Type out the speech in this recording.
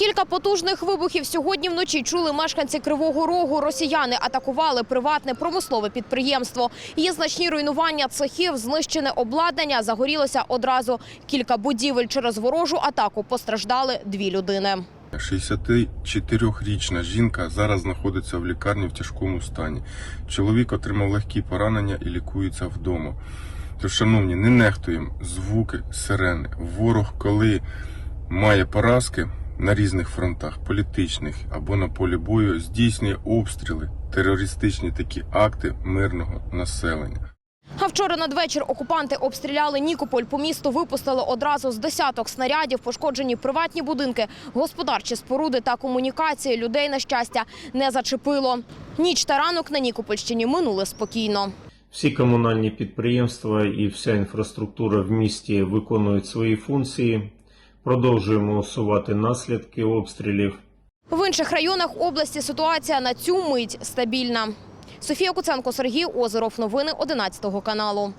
Кілька потужних вибухів сьогодні вночі чули мешканці Кривого Рогу. Росіяни атакували приватне промислове підприємство. Є значні руйнування цехів, знищене обладнання. Загорілося одразу кілька будівель. Через ворожу атаку постраждали дві людини. 64-річна жінка зараз знаходиться в лікарні в тяжкому стані. Чоловік отримав легкі поранення і лікується вдома. Тож, шановні, не нехтуємо звуки, сирени. Ворог, коли має поразки на різних фронтах, політичних або на полі бою, здійснює обстріли, терористичні такі акти мирного населення. А вчора надвечір окупанти обстріляли Нікополь. По місту випустили одразу з десяток снарядів, пошкоджені приватні будинки, господарчі споруди та комунікації. Людей, на щастя, не зачепило. Ніч та ранок на Нікопольщині минули спокійно. Всі комунальні підприємства і вся інфраструктура в місті виконують свої функції. Продовжуємо усувати наслідки обстрілів. В інших районах області ситуація на цю мить стабільна. Софія Куценко, Сергій Озеров. Новини 11 каналу.